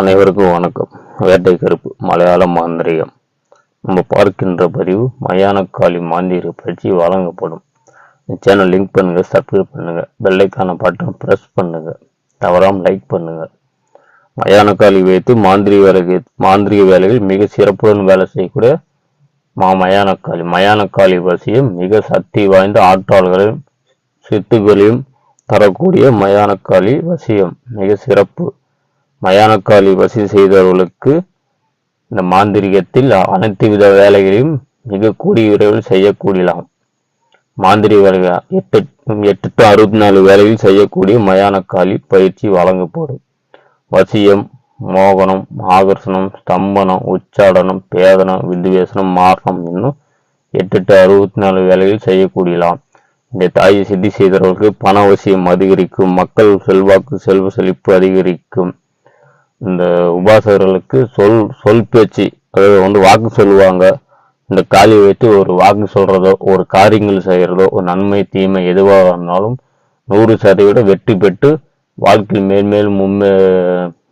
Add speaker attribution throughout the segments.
Speaker 1: அனைவருக்கும் வணக்கம். வேட்டை கருப்பு மலையாள மாந்திரிகம். நம்ம பார்க்கின்ற பதிவு மயானக்காளி மாந்திரிக பயிற்சி வழங்கப்படும். சேனல் லிங்க் பண்ணுங்க சப்ஸ்கிரைப் பண்ணுங்க பெல்லைக்கான பட்டன் ப்ரெஸ் பண்ணுங்க தவறாம லைக் பண்ணுங்க. மயானக்காளி வைத்து மாந்திரிக வேலை மாந்திரிக வேலைகள் மிக சிறப்புடன் வேலை செய்யக்கூடிய மா மயானக்காளி மயானக்காளி வசியம் மிக சக்தி வாய்ந்த ஆற்றல்களையும் சித்துகளையும் தரக்கூடிய மயானக்காளி வசியம் மிக சிறப்பு. மயானக்காளி வசி செய்தவர்களுக்கு இந்த மாந்திரிகத்தில் அனைத்து வித வேலைகளையும் மிக கூடிய விரைவில் செய்யக்கூடியலாம். மாந்திரி வேலைகள் எட்டு எட்டு டு அறுபத்தி நாலு வேலையில் செய்யக்கூடிய மயானக்காளி பயிற்சி வழங்கப்படும். வசியம் மோகனம் ஆகர்ஷணம் ஸ்தம்பனம் உச்சாடனம் பேதனம் விந்துவேசனம் மாரணம் இன்னும் எட்டு டு அறுபத்தி நாலு வேலையில் செய்யக்கூடியலாம். இந்த தாயை சித்தி செய்தவர்களுக்கு பண வசியம் அதிகரிக்கும் மக்கள் செல்வாக்கு செல்வ செழிப்பு அதிகரிக்கும். இந்த உபாசகர்களுக்கு சொல் சொல் பேச்சு அதாவது வந்து வாக்கு சொல்லுவாங்க. இந்த காலி வைத்து ஒரு வாக்கு சொல்றதோ ஒரு காரியங்கள் செய்கிறதோ ஒரு நன்மை தீமை எதுவாக இருந்தாலும் நூறு சதவீதம் வெற்றி பெற்று வாழ்க்கையில் மேன்மேலும் முன்மே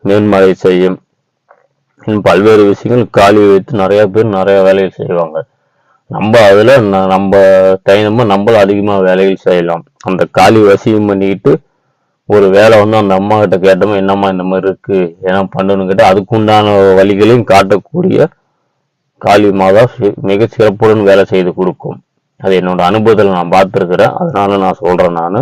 Speaker 1: மேன்மலை செய்யும். பல்வேறு விஷயங்கள் காலி வைத்து நிறைய பேர் நிறைய வேலைகள் செய்வாங்க. நம்ம அதில் நம்ம தைனமாக நம்மளும் அதிகமாக வேலைகள் செய்யலாம். அந்த காலி வசியம் பண்ணிக்கிட்டு ஒரு வேலை வந்து அந்த அம்மா கிட்ட கேட்டோம் என்னம்மா இந்த மாதிரி இருக்கு? ஏன்னா பண்ணணும் கேட்டால் அதுக்குண்டான வழிகளையும் காட்டக்கூடிய காளி மாதா மிக சிறப்புடன் வேலை செய்து கொடுக்கும். அது என்னோட அனுபவத்தில் நான் பார்த்துருக்குறேன். அதனால நான் சொல்றேன் நான்.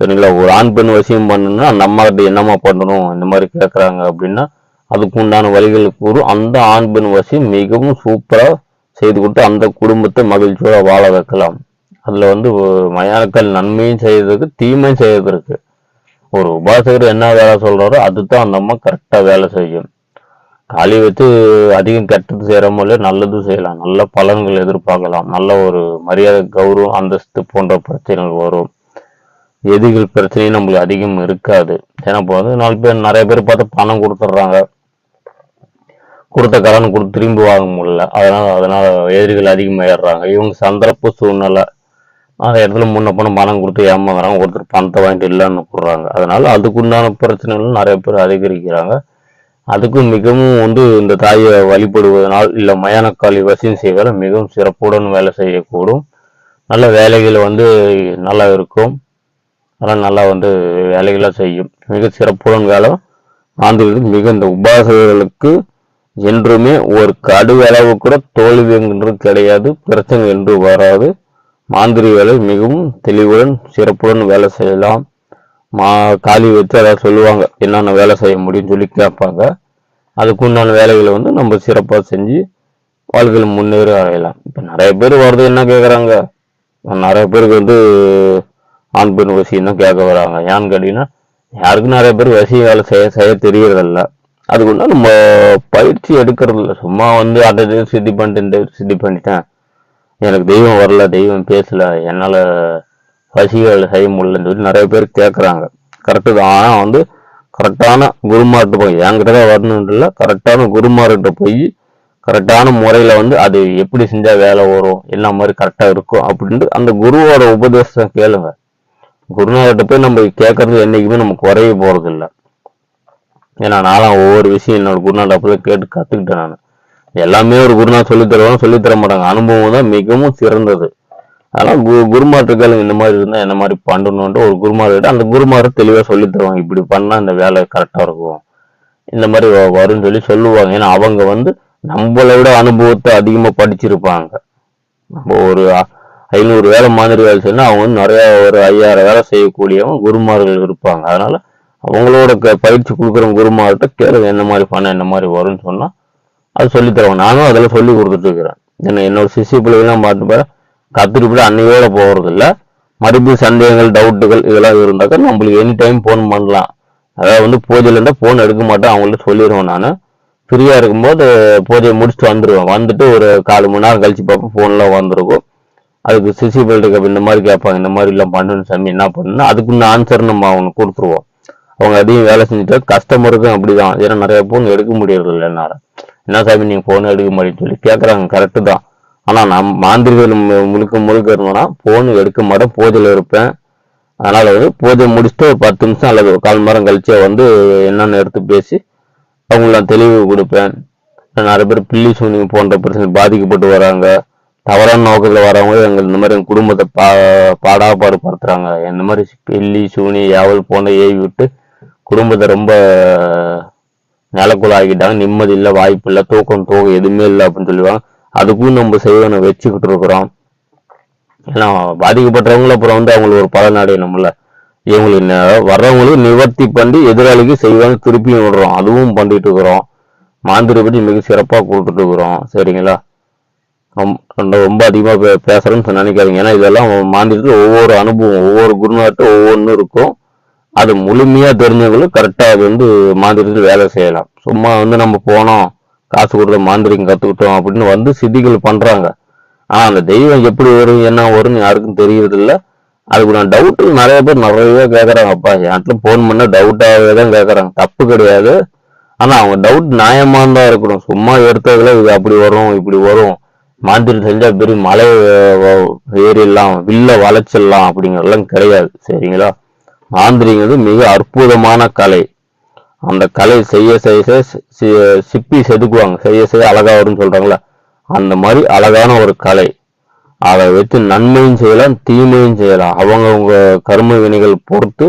Speaker 1: சரிங்களா? ஒரு ஆண் பெண் வசியம் பண்ணணும்னா அந்த அம்மா கிட்ட என்னம்மா பண்ணணும்? இந்த மாதிரி கேட்குறாங்க அப்படின்னா அதுக்குண்டான வழிகள் கூறும் அந்த ஆண் பெண் வசியம் மிகவும் சூப்பராக செய்து கொடுத்து அந்த குடும்பத்தை மகிழ்ச்சியோட வாழ வைக்கலாம். அதில் வந்து மயானக்கள் நன்மையும் செய்யறதுக்கு தீமையும் செய்யறதுக்கு ஒரு உபாசகர் என்ன வேலை சொல்றாரோ அதுதான் அந்த அம்மா கரெக்டா வேலை செய்யும். காலி வச்சு அதிகம் கெட்டது செய்யறமோ நல்லது செய்யலாம். நல்ல பலன்கள் எதிர்பார்க்கலாம். நல்ல ஒரு மரியாதை கௌரவம் அந்தஸ்து போன்ற பிரச்சனைகள் வரும். எதிர்கள் பிரச்சனையும் நம்மளுக்கு அதிகம் இருக்காது. ஏன்னா இப்போ வந்து நாலு பேர் நிறைய பேர் பார்த்து பணம் கொடுத்துட்றாங்க. கொடுத்த கடன் கொடுத்து திரும்பி வாங்க முடியல. அதனால அதனால எதிரிகள் அதிகமாகிடுறாங்க இவங்க சந்தர்ப்ப சூழ்நிலை அந்த இடத்துல முன்ன பணம் பணம் கொடுத்து ஏமாங்குறாங்க ஒருத்தர் பணத்தை வாங்கிட்டு இல்லைன்னு கூடுறாங்க அதனால அதுக்குண்டான பிரச்சனைகள் நிறைய பேர் அதிகரிக்கிறாங்க. அதுக்கும் மிகவும் வந்து இந்த தாயை வழிபடுவதனால் இல்லை மயானக்காளி வசியம் செய்வதால் மிகவும் சிறப்புடன் வேலை செய்யக்கூடும். நல்ல வேலைகள் வந்து நல்லா இருக்கும். அதெல்லாம் நல்லா வந்து வேலைகளாக செய்யும். மிக சிறப்புடன் வேலை. ஆண்டுகளுக்கு மிக இந்த உபாசகர்களுக்கு என்றுமே ஒரு கடுகளவு கூட தோல்வி என்று கிடையாது. பிரச்சனை என்று வராது. மாந்திரிகளை வேலை மிகவும் தெளிவுடன் சிறப்புடன் வேலை செய்யலாம். மா காலி வச்சு அதாவது சொல்லுவாங்க என்னென்ன வேலை செய்ய முடியும்னு சொல்லி கேட்பாங்க. அதுக்குண்டான வேலைகளை வந்து நம்ம சிறப்பாக செஞ்சு வாழ்க்கையில் முன்னேறி அடையலாம். இப்போ நிறைய பேர் வர்றது என்ன கேட்குறாங்க நிறைய பேருக்கு வந்து ஆண் பெண் வசியம் தான் கேட்க வராங்க? ஏன்னு கேட்டிங்கன்னா யாருக்கும் நிறைய பேர் வசிய வேலை செய்ய செய்ய தெரியறதில்ல. அதுக்குள்ள நம்ம பயிற்சி எடுக்கிறதில்ல. சும்மா வந்து அதை இது சித்தி பண்ணிட்டு இந்த சித்தி பண்ணிட்டேன். எனக்கு தெய்வம் வரல தெய்வம் பேசல என்னால் பசிகள் செய்ய முடியலன்னு சொல்லி நிறைய பேர் கேட்குறாங்க கரெக்டு தான். ஆனால் வந்து கரெக்டான குருமார்கிட்ட போய் என்கிட்ட தான் வரணுன்ட்டு இல்லை கரெக்டான குருமார்கிட்ட போய் கரெக்டான முறையில் வந்து அது எப்படி செஞ்சால் வேலை வரும் என்ன மாதிரி கரெக்டாக இருக்கும் அப்படின்ட்டு அந்த குருவோட உபதேசம் கேளுங்க. குருநாதர்கிட்ட போய் நம்ம கேட்கறது என்றைக்குமே நம்ம குறைய போகிறது இல்லை ஏன்னா நான்லாம் ஒவ்வொரு விஷயம் என்னோட குருநாதர் அப்போ கேட்டு கற்றுக்கிட்டேன் நான். எல்லாமே ஒரு குருநாதர் சொல்லித் தருவாங்க சொல்லித் தர மாட்டாங்க. அனுபவம் தான் மிகவும் சிறந்தது. அதெல்லாம் கு குருமார்கிட்ட கேளுங்க இந்த மாதிரி இருந்தால் என்ன மாதிரி பண்ணணுன்ட்டு ஒரு குருமார்கிட்ட அந்த குருமார் தெளிவாக சொல்லித் தருவாங்க. இப்படி பண்ணால் இந்த வேலை கரெக்டாக இருக்கும். இந்த மாதிரி வ- வரும்னு சொல்லி சொல்லுவாங்க. ஏன்னா அவங்க வந்து நம்மளை விட அனுபவத்தை அதிகமாக படிச்சிருப்பாங்க. நம்ம ஒரு ஐநூறு வேலை மாதிரி வேலை செய்யணும் அவங்க வந்து நிறையா ஒரு ஐயாயிரம் வேலை செய்யக்கூடியவங்க குருமார்கள் இருப்பாங்க. அதனால அவங்களோட க- பயிற்சி கொடுக்குற குருமார்கிட்ட கேளுங்க என்ன மாதிரி பண்ண என்ன மாதிரி வரும்னு சொன்னால் அது சொல்லித் தருவாங்க. நானும் அதில் சொல்லி கொடுத்துட்டு இருக்கிறேன். என்ன என்னோட சிசி பிள்ளைகள்லாம் பார்த்து பாரு கத்துட்டு போய் அன்னையோட போகிறது மறுபடியும் சந்தேகங்கள் டவுட்டுகள் இதெல்லாம் இருந்தாக்கா நம்மளுக்கு எனி டைம் ஃபோன் பண்ணலாம். அதாவது வந்து பூஜையில் இருந்தால் ஃபோன் எடுக்க மாட்டேன். அவங்கள்ட்ட சொல்லிடுவேன் நான். ஃப்ரீயாக இருக்கும்போது பூஜையை முடிச்சுட்டு வந்துடுவேன். வந்துட்டு ஒரு கால் மணி நேரம் கழிச்சு பார்ப்போம் ஃபோன்லாம் வந்திருக்கும். அதுக்கு சிசி பிள்ளைக்கு இந்த மாதிரி கேட்பாங்க இந்த மாதிரி எல்லாம் பண்ணணும் சாமி என்ன பண்ணணும் அதுக்குன்னு ஆன்சர் நம்ம அவனுக்கு கொடுத்துருவோம். அவங்க அதையும் வேலை செஞ்சுட்டு கஸ்டமருக்கும் அப்படிதான். ஏன்னா நிறைய ஃபோன் எடுக்க முடியறது என்னால். என்ன சாமி நீங்க ஃபோன் எடுக்க மாட்டேன்னு சொல்லி கேட்குறாங்க கரெக்டு தான். ஆனா நான் மாந்திரிகள் மு- முழுக்க முழுக்க இருந்தோம்னா ஃபோன் எடுக்க மாட்டேன் பூஜையில் இருப்பேன். அதனால வந்து பூஜை முடிச்சுட்டு ஒரு பத்து நிமிஷம் அல்லது ஒரு கால் மரம் நேரம் வந்து என்னென்னு எடுத்து பேசி அவங்கள நான் தெளிவு கொடுப்பேன். நிறைய பேர் பில்லி சூனிங் போன்ற பிரச்சனை பாதிக்கப்பட்டு வராங்க. தவறான நோக்கத்தில் வரவங்க எங்கள் இந்த மாதிரி எங்கள் குடும்பத்தை பா பாடாப்பாடு படுத்துறாங்க இந்த மாதிரி பில்லி சூனி யாவல் போன்ற ஏவி விட்டு குடும்பத்தை ரொம்ப நிலக்குள்ள நிம்மதி இல்லை வாய்ப்பு இல்லை தூக்கம் தூக்கம் எதுவுமே இல்லை அப்படின்னு சொல்லுவாங்க அதுக்கும் நம்ம செய்வனை வச்சுக்கிட்டு இருக்கிறோம். ஏன்னா பாதிக்கப்பட்டவங்களும் அப்புறம் வந்து அவங்களுக்கு ஒரு பலன் அடையணும்ல. இவங்களுக்கு வர்றவங்களுக்கு நிவர்த்தி பண்ணி எதிராளிக்கு செய்வாங்க திருப்பியும் விடுறோம். அதுவும் பண்ணிட்டு இருக்கிறோம். மாந்திரி பற்றி மிக சிறப்பாக கொடுத்துட்டு இருக்கிறோம். சரிங்களா? ரொம்ப ரொம்ப- அதிகமாக பே பேசுகிறேன்னு நினைக்காதீங்க ஏன்னா இதெல்லாம் மாந்திரத்தில் ஒவ்வொரு அனுபவம் ஒவ்வொரு குருநாட்டும் ஒவ்வொன்றும் இருக்கும். அது முழுமையாக தெரிஞ்சவங்களும் கரெக்டாக அது வந்து மாந்திரத்தில் வேலை செய்யலாம். சும்மா வந்து நம்ம போனோம் காசு கொடுத்த மாந்திரிகம் கற்றுக்கிட்டோம் அப்படின்னு வந்து சித்திகள் பண்ணுறாங்க ஆனால் அந்த தெய்வம் எப்படி வரும் என்ன வரும்னு யாருக்கும் தெரியறது அதுக்கு நான் டவுட்டு நிறைய பேர் நிறைய கேட்குறாங்க அப்பா என்கிட்ட ஃபோன் பண்ணால் டவுட்டாகவே தான் கேட்குறாங்க தப்பு கிடையாது. ஆனால் அவங்க டவுட் நியாயமாக தான் இருக்கணும். சும்மா எடுத்ததுல இது அப்படி வரும் இப்படி வரும். மாந்திரி செஞ்சால் பெரிய மலை ஏறிடலாம் வில்ல வளைச்சிடலாம் அப்படிங்கிறதெல்லாம் கிடையாது. சரிங்களா? மாந்திரிங்கிறது மிக அற்புதமான கலை. அந்த கலை செய்ய செய்ய செய்ய சிப்பி செதுக்குவாங்க. செய்ய செய்ய அழகா வரும்னு சொல்கிறாங்களா அந்த மாதிரி அழகான ஒரு கலை. அதை வச்சு நன்மையும் செய்யலாம் தீமையும் செய்யலாம். அவங்கவுங்க கர்ம வினைகள் பொறுத்து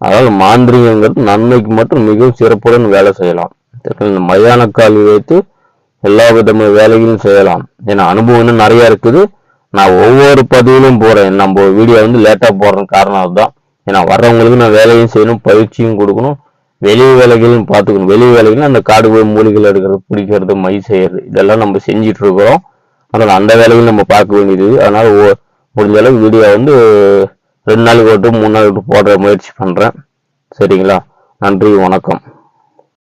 Speaker 1: அதாவது மாந்திரிகங்கிறது நன்மைக்கு மட்டும் மிகவும் சிறப்புடன் வேலை செய்யலாம். இந்த மயான வைத்து எல்லா விதமான வேலைகளும் செய்யலாம். ஏன்னா அனுபவம் இன்னும் நிறையா இருக்குது. நான் ஒவ்வொரு பதிவிலும் போகிறேன் நம்ம வீடியோ வந்து லேட்டாக போடுறதுக்கு காரணம் அதுதான். ஏன்னா வர்றவங்களுக்கு நான் வேலையும் செய்யணும் பயிற்சியும் கொடுக்கணும் வெளி வேலைகளும் பார்த்துக்கணும். வெளி வேலைகள் அந்த காடு போய் மூலிகள் எடுக்கிறது பிடிக்கிறது மை செய்யறது இதெல்லாம் நம்ம செஞ்சிட்டு இருக்கிறோம். அதனால் அந்த வேலைகளும் நம்ம பார்க்க வேண்டியது. அதனால் ஓ முடிஞ்ச அளவுக்கு வீடியோ வந்து ரெண்டு நாளுக்கு விட்டு மூணு நாள் விட்டு போடுற முயற்சி பண்ணுறேன் சரிங்களா? நன்றி வணக்கம்.